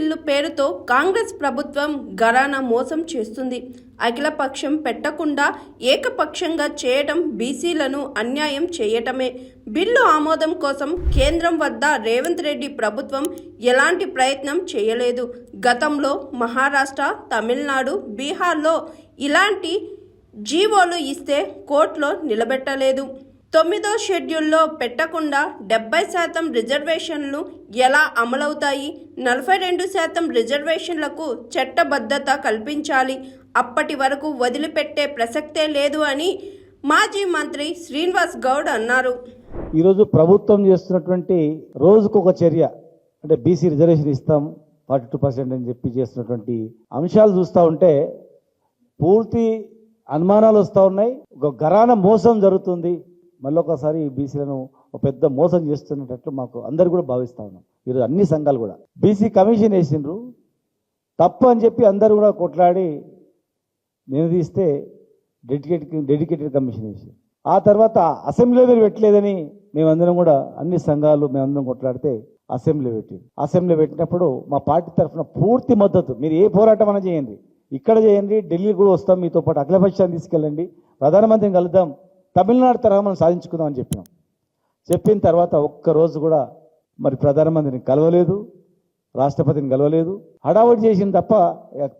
Bill పేరుతో కాంగ్రెస్ ప్రభుత్వం గరానా మోసం చేస్తుంది. అఖిలపక్షం పెట్టకుండా ఏకపక్షంగా చేయటం బీసీలను అన్యాయం చేయటమే. బిల్లు ఆమోదం కోసం కేంద్రం వద్ద రేవంత్ రెడ్డి ప్రభుత్వం ఎలాంటి ప్రయత్నం చేయలేదు. గతంలో మహారాష్ట్ర తమిళనాడు బీహార్లో ఇలాంటి జీవోలు ఇస్తే కోర్టులో నిలబెట్టలేదు. తొమ్మిదో షెడ్యూల్లో పెట్టకుండా డెబ్బై శాతం రిజర్వేషన్లు ఎలా అమలవుతాయి? నలభై రెండు శాతం రిజర్వేషన్లకు చట్టబద్ధత కల్పించాలి. అప్పటి వరకు వదిలిపెట్టే ప్రసక్తే లేదు అని మాజీ మంత్రి శ్రీనివాస్ గౌడ్ అన్నారు. ఈరోజు ప్రభుత్వం చేస్తున్నటువంటి రోజుకొక చర్య అంటే బీసీ రిజర్వేషన్ ఇస్తాం ఫార్టీ టూ పర్సెంట్ అని చెప్పి చేస్తున్నటువంటి అంశాలు చూస్తూ ఉంటే పూర్తి అనుమానాలు వస్తూ ఉన్నాయి. ఒక గరాన మోసం జరుగుతుంది. మళ్ళీ ఒకసారి బీసీలను ఒక పెద్ద మోసం చేస్తున్నట్లు మాకు అందరు కూడా భావిస్తా ఉన్నాం. ఈరోజు అన్ని సంఘాలు కూడా. బీసీ కమిషన్ వేసిండ్రు. తప్పు అని చెప్పి అందరూ కూడా కొట్లాడి నిలదీస్తే డెడికేట్ డెడికేటెడ్ కమిషన్ వేసి ఆ తర్వాత అసెంబ్లీ మీరు పెట్టలేదని మేమందరం కూడా అన్ని సంఘాలు మేమందరం కొట్లాడితే అసెంబ్లీ పెట్టి అసెంబ్లీ పెట్టినప్పుడు మా పార్టీ తరఫున పూర్తి మద్దతు. మీరు ఏ పోరాటం అయినా చేయండి. ఇక్కడ చేయండి ఢిల్లీ కూడా వస్తాం. మీతో పాటు అఖిలపక్షాన్ని తీసుకెళ్ళండి. ప్రధానమంత్రిని కలుద్దాం. తమిళనాడు తరహా మనం సాధించుకుందామని చెప్పినాం. చెప్పిన తర్వాత ఒక్క రోజు కూడా మరి ప్రధానమంత్రిని కలవలేదు రాష్ట్రపతిని కలవలేదు. హడావుడి చేసింది తప్ప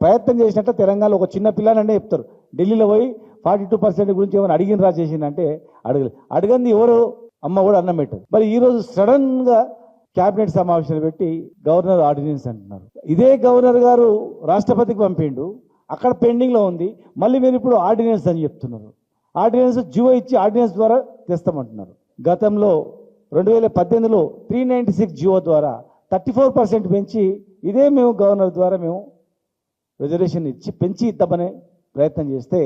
ప్రయత్నం చేసినట్టు తెలంగాణలో ఒక చిన్న పిల్లని చెప్తారు. ఢిల్లీలో పోయి ఫార్టీ టూ పర్సెంట్ గురించి ఏమైనా అడిగిన రా చేసిందంటే అడగలేదు. అడగంది ఎవరు అమ్మ కూడా అన్నం పెట్టదు. మరి ఈరోజు సడన్గా క్యాబినెట్ సమావేశాలు పెట్టి గవర్నర్ ఆర్డినెన్స్ అంటున్నారు. ఇదే గవర్నర్ గారు రాష్ట్రపతికి పంపిండు. అక్కడ పెండింగ్లో ఉంది. మళ్ళీ మీరు ఇప్పుడు ఆర్డినెన్స్ అని చెప్తున్నారు. ఆర్డినెన్స్ జీవో ఇచ్చి ఆర్డినెన్స్ ద్వారా తెస్తామంటున్నారు. గతంలో రెండు వేల పద్దెనిమిదిలో త్రీ నైంటీ సిక్స్ జీవో ద్వారా థర్టీ ఫోర్ పర్సెంట్ పెంచి ఇదే మేము గవర్నర్ ద్వారా మేము రిజర్వేషన్ ఇచ్చి పెంచి ఇద్దామనే ప్రయత్నం చేస్తే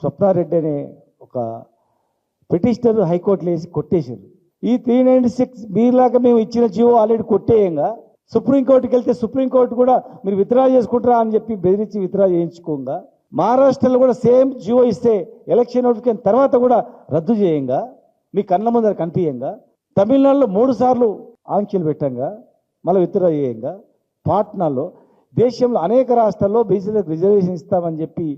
స్వప్నారెడ్డి అనే ఒక పిటిషనర్ హైకోర్టులో వేసి కొట్టేశారు. ఈ త్రీ నైంటీ సిక్స్ మీలాగా మేము ఇచ్చిన జియో ఆల్రెడీ కొట్టేయంగా సుప్రీంకోర్టుకి వెళ్తే సుప్రీంకోర్టు కూడా మీరు విత్డ్రా చేసుకుంటారా అని చెప్పి బెదిరించి విత్డ్రా చేయించుకోగా. మహారాష్ట్రలో కూడా సేమ్ జియో ఇస్తే ఎలక్షన్ నోటిఫికేషన్ తర్వాత కూడా రద్దు చేయంగా మీ కళ్ళ ముందర కనిపించంగా తమిళనాడులో మూడు సార్లు ఆంక్షలు పెట్టంగా మళ్ళీ విత్డ్రా చేయంగా పాట్నాలో దేశంలో అనేక రాష్ట్రాల్లో బీసీలకు రిజర్వేషన్ ఇస్తామని చెప్పి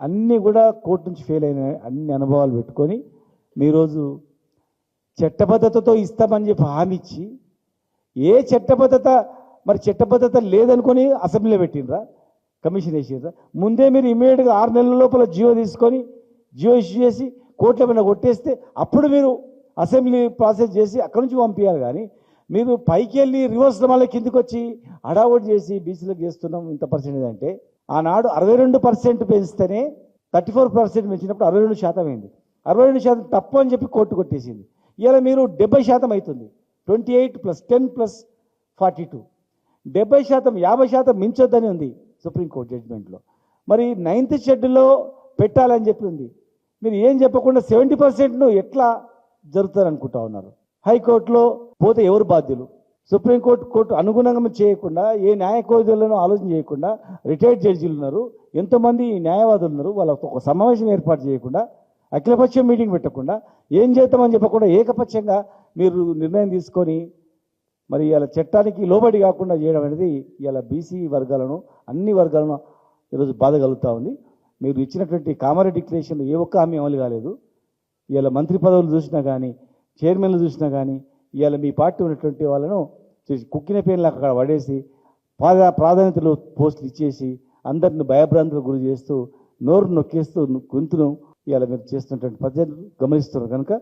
అన్నీ కూడా కోర్టు నుంచి ఫెయిల్ అయిన అన్ని అనుభవాలు పెట్టుకొని మీరోజు చట్టబద్ధతతో ఇస్తామని చెప్పి హామీ ఇచ్చి ఏ చట్టబద్ధత మరి చట్టబద్ధత లేదనుకొని అసెంబ్లీలో పెట్టినరా కమిషన్ వేసారు ముందే మీరు ఇమీడియట్గా ఆరు నెలల లోపల జియో తీసుకొని జియో ఇష్యూ చేసి కోర్టుల మీద కొట్టేస్తే అప్పుడు మీరు అసెంబ్లీ ప్రాసెస్ చేసి అక్కడి నుంచి పంపించాలి కానీ మీరు పైకి వెళ్ళి రివర్స్ మళ్ళీ కిందికి వచ్చి హడావుడి చేసి బీసీలకు చేస్తున్నాం ఇంత పర్సెంటేజ్ అంటే ఆనాడు అరవై రెండు పర్సెంట్ పెంచితేనే థర్టీ ఫోర్ పర్సెంట్ పెంచినప్పుడు అరవై రెండు శాతం అయింది. అరవై రెండు శాతం తప్పు అని చెప్పి కోర్టు కొట్టేసింది. ఇలా మీరు డెబ్బై శాతం అవుతుంది. Twenty eight plus ten plus forty two డెబ్బై శాతం యాభై శాతం మించొద్దని ఉంది. సుప్రీంకోర్టు జడ్జిమెంట్లో మరి నైన్త్ షెడ్యూల్లో పెట్టాలని చెప్పింది. మీరు ఏం చెప్పకుండా సెవెంటీ పర్సెంట్ను ఎట్లా జరుగుతుంది అనుకుంటా ఉన్నారు? హైకోర్టులో పోతే ఎవరు బాధ్యులు? సుప్రీంకోర్టు కోర్టు అనుగుణంగా చేయకుండా ఏ న్యాయ ఆలోచన చేయకుండా రిటైర్డ్ జడ్జీలు ఉన్నారు. ఎంతోమంది న్యాయవాదులు ఉన్నారు. వాళ్ళకు ఒక సమావేశం ఏర్పాటు చేయకుండా అఖిలపక్షం మీటింగ్ పెట్టకుండా ఏం చేద్దామని చెప్పకుండా ఏకపక్షంగా మీరు నిర్ణయం తీసుకొని మరి ఇలా చట్టానికి లోబడి కాకుండా చేయడం అనేది ఇలా బీసీ వర్గాలను అన్ని వర్గాలను ఈరోజు బాధ కలుగుతూ ఉంది. మీరు ఇచ్చినటువంటి కామారెడ్డి డిక్లరేషన్ ఏ ఒక్క హామీ అమలు కాలేదు. ఇవాళ మంత్రి పదవులు చూసినా కానీ చైర్మన్లు చూసినా కానీ ఇవాళ మీ పార్టీ ఉన్నటువంటి వాళ్ళను చేసి కుక్కిన పేర్లు అక్కడ పడేసి ప్రాధా ప్రాధాన్యతలు పోస్టులు ఇచ్చేసి అందరిని భయభ్రాంతులకు గురి చేస్తూ నోరు నొక్కేస్తూ గొంతును ఇవాళ మీరు చేస్తున్నటువంటి ప్రజలు గమనిస్తున్నారు. కనుక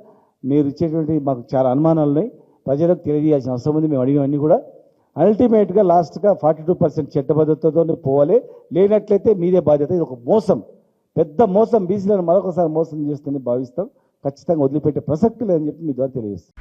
మీరు ఇచ్చేటువంటి మాకు చాలా అనుమానాలు ఉన్నాయి ప్రజలకు తెలియజేయాల్సిన అవసరం ఉంది. మేము అడిగినవన్నీ కూడా అల్టిమేట్గా లాస్ట్గా ఫార్టీ టూ పర్సెంట్ చట్టబద్ధతతోనే పోవాలి. లేనట్లయితే మీదే బాధ్యత. ఇది ఒక మోసం. పెద్ద మోసం. బీసీలను మరొకసారి మోసం చేస్తుందని భావిస్తాం. ఖచ్చితంగా వదిలిపెట్టే ప్రసక్తి లేదని చెప్పి మీ ద్వారా తెలియజేస్తాం